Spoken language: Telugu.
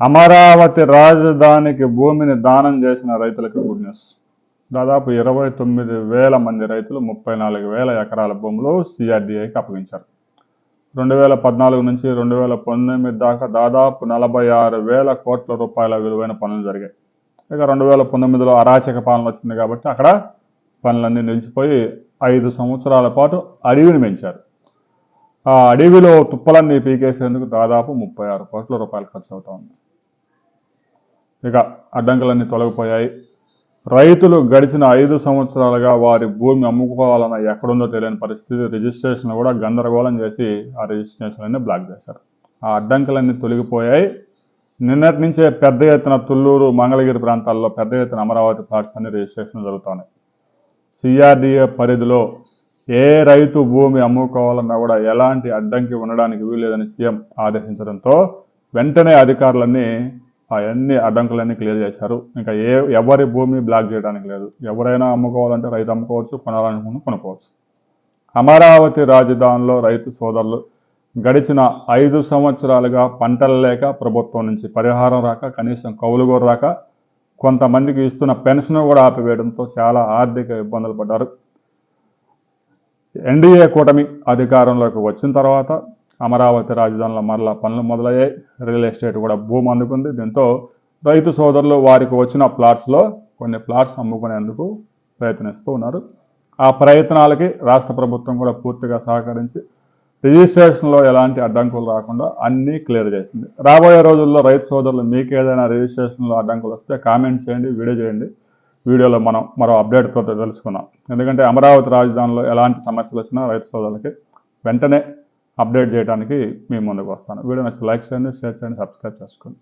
అమరావతి రాజధానికి భూమిని దానం చేసిన రైతులకు గుడ్ న్యూస్. దాదాపు ఇరవై తొమ్మిది వేల మంది రైతులు ముప్పై నాలుగు వేల ఎకరాల భూములు సిఆర్డీఐకి అప్పగించారు. రెండు వేల పద్నాలుగు నుంచి రెండు వేల పంతొమ్మిది దాకా దాదాపు నలభై ఆరు వేల కోట్ల రూపాయల విలువైన పనులు జరిగాయి. ఇక రెండు వేల పంతొమ్మిదిలో అరాచక పాలన వచ్చింది కాబట్టి అక్కడ పనులన్నీ నిలిచిపోయి ఐదు సంవత్సరాల పాటు అడవిని పెంచారు. ఆ అడవిలో తుప్పలన్నీ పీకేసేందుకు దాదాపు ముప్పై ఆరు కోట్ల రూపాయలు ఖర్చు అవుతా ఉంది ఇక అడ్డంకులన్నీ తొలగిపోయాయి. రైతులు గడిచిన ఐదు సంవత్సరాలుగా వారి భూమి అమ్ముకోవాలన్న ఎక్కడుందో తెలియని పరిస్థితి రిజిస్ట్రేషన్ కూడా గందరగోళం చేసి ఆ రిజిస్ట్రేషన్లన్నీ బ్లాక్ చేశారు. ఆ అడ్డంకులన్నీ తొలగిపోయాయి. నిన్నటి నుంచే పెద్ద ఎత్తున తుళ్ళూరు మంగళగిరి ప్రాంతాల్లో పెద్ద ఎత్తున అమరావతి ప్లాట్స్ అన్ని రిజిస్ట్రేషన్ జరుగుతున్నాయి సిఆర్డిఏ పరిధిలో ఏ రైతు భూమి అమ్ముకోవాలన్నా కూడా ఎలాంటి అడ్డంకి ఉండడానికి వీల్లేదని సీఎం ఆదేశించడంతో వెంటనే అధికారులన్నీ అవన్నీ అడ్డంకులన్నీ క్లియర్ చేశారు. ఇంకా ఏ ఎవరి భూమి బ్లాక్ చేయడానికి లేదు. ఎవరైనా అమ్ముకోవాలంటే రైతు అమ్ముకోవచ్చు కొనాలనుకుని కొనుక్కోవచ్చు. అమరావతి రాజధానిలో రైతు సోదరులు గడిచిన ఐదు సంవత్సరాలుగా పంటలు లేక ప్రభుత్వం నుంచి పరిహారం రాక కనీసం కౌలుగోరు రాక కొంతమందికి ఇస్తున్న పెన్షన్ కూడా ఆపివేయడంతో చాలా ఆర్థిక ఇబ్బందులు పడ్డారు. ఎన్డీఏ కూటమి అధికారంలోకి వచ్చిన తర్వాత అమరావతి రాజధానిలో మరలా పనులు మొదలయ్యాయి. రియల్ ఎస్టేట్ కూడా భూమి అందుకుంది. దీంతో రైతు సోదరులు వారికి వచ్చిన ప్లాట్స్లో కొన్ని ప్లాట్స్ అమ్ముకునేందుకు ప్రయత్నిస్తూ ఉన్నారు. ఆ ప్రయత్నాలకి రాష్ట్ర ప్రభుత్వం కూడా పూర్తిగా సహకరించి రిజిస్ట్రేషన్లో ఎలాంటి అడ్డంకులు రాకుండా అన్నీ క్లియర్ చేసింది. రాబోయే రోజుల్లో రైతు సోదరులు మీకు ఏదైనా రిజిస్ట్రేషన్లో అడ్డంకులు వస్తే కామెంట్ చేయండి వీడియో చేయండి. వీడియోలో మనం మరో అప్డేట్తో తెలుసుకున్నాం. ఎందుకంటే అమరావతి రాజధానిలో ఎలాంటి సమస్యలు వచ్చినా రైతు సోదరులకి వెంటనే అప్డేట్ చేయడానికి మీ ముందుకు వస్తాను. వీడియో నచ్చితే లైక్ చేయండి షేర్ చేయండి సబ్స్క్రైబ్ చేసుకోండి.